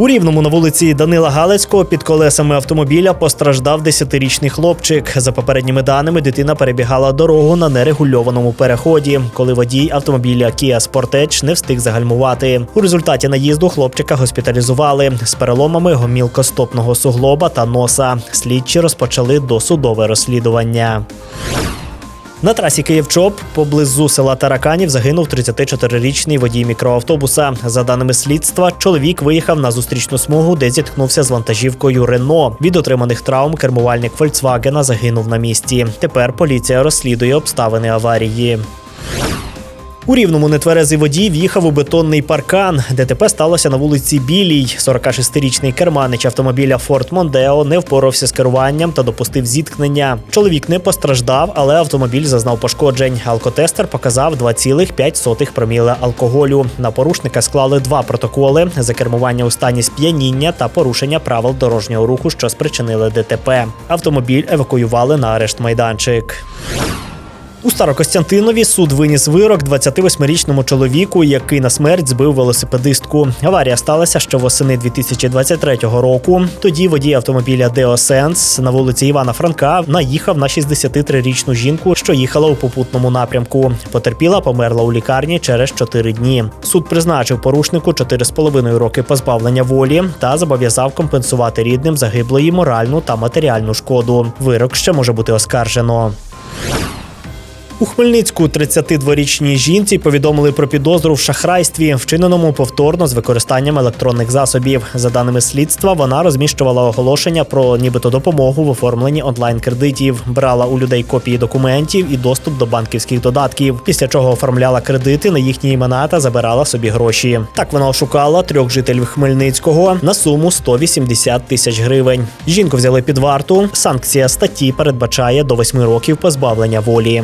У рівному на вулиці Данила Галицького під колесами автомобіля постраждав 10-річний хлопчик. За попередніми даними, дитина перебігала дорогу на нерегульованому переході, коли водій автомобіля Kia Sportage не встиг загальмувати. У результаті наїзду хлопчика госпіталізували з переломами гомілкостопного суглоба та носа. Слідчі розпочали досудове розслідування. На трасі Київ-Чоп поблизу села Тараканів загинув 34-річний водій мікроавтобуса. За даними слідства, чоловік виїхав на зустрічну смугу, де зіткнувся з вантажівкою Рено. Від отриманих травм кермувальник Фольксвагена загинув на місці. Тепер поліція розслідує обставини аварії. У рівному нетверезий водій в'їхав у бетонний паркан. ДТП сталося на вулиці Білій. 46-річний керманич автомобіля Форт Мондео не впорався з керуванням та допустив зіткнення. Чоловік не постраждав, але автомобіль зазнав пошкоджень. Алкотестер показав 2,5 проміли алкоголю. На порушника склали два протоколи за кермування у стані сп'яніння та порушення правил дорожнього руху, що спричинили ДТП. Автомобіль евакуювали на арешт майданчик. У Старокостянтинові суд виніс вирок 28-річному чоловіку, який на смерть збив велосипедистку. Аварія сталася ще восени 2023 року. Тоді водій автомобіля Деосенс на вулиці Івана Франка наїхав на 63-річну жінку, що їхала у попутному напрямку. Потерпіла, померла у лікарні через 4 дні. Суд призначив порушнику 4,5 роки позбавлення волі та зобов'язав компенсувати рідним загиблої моральну та матеріальну шкоду. Вирок ще може бути оскаржено. У Хмельницьку 32-річній жінці повідомили про підозру в шахрайстві, вчиненому повторно з використанням електронних засобів. За даними слідства, вона розміщувала оголошення про нібито допомогу в оформленні онлайн-кредитів, брала у людей копії документів і доступ до банківських додатків. Після чого оформляла кредити на їхні імена та забирала собі гроші. Так вона ошукала трьох жителів Хмельницького на суму 180 тисяч гривень. Жінку взяли під варту. Санкція статті передбачає до 8 років позбавлення волі.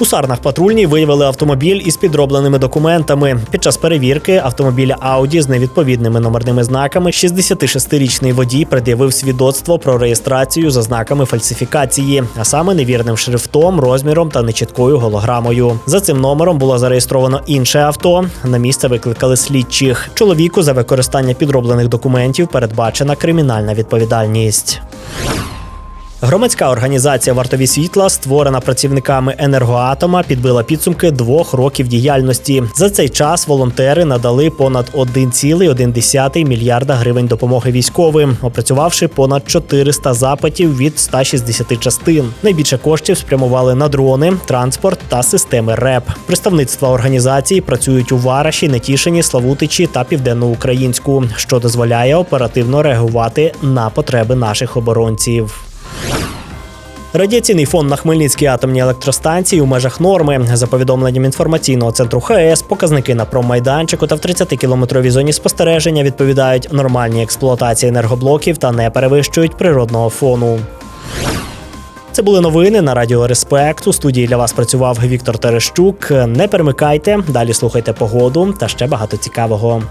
У Сарнах патрульні виявили автомобіль із підробленими документами. Під час перевірки автомобіля Ауді з невідповідними номерними знаками 66-річний водій пред'явив свідоцтво про реєстрацію за знаками фальсифікації, а саме невірним шрифтом, розміром та нечіткою голограмою. За цим номером було зареєстровано інше авто. На місце викликали слідчих. Чоловіку за використання підроблених документів передбачена кримінальна відповідальність. Громадська організація Вартові світла, створена працівниками енергоатома, підбила підсумки двох років діяльності. За цей час волонтери надали понад 1,1 мільярда гривень допомоги військовим, опрацювавши понад 400 запитів від 160 частин. Найбільше коштів спрямували на дрони, транспорт та системи РЕП. Представництва організації працюють у Вараші, Нетішині, Славутичі та Південноукраїнську, що дозволяє оперативно реагувати на потреби наших оборонців. Радіаційний фон на Хмельницькій атомній електростанції у межах норми. За повідомленням інформаційного центру ХС, показники на промайданчику та в 30-кілометровій зоні спостереження відповідають нормальній експлуатації енергоблоків та не перевищують природного фону. Це були новини на Радіо Респект. У студії для вас працював Віктор Терещук. Не перемикайте, далі слухайте погоду та ще багато цікавого.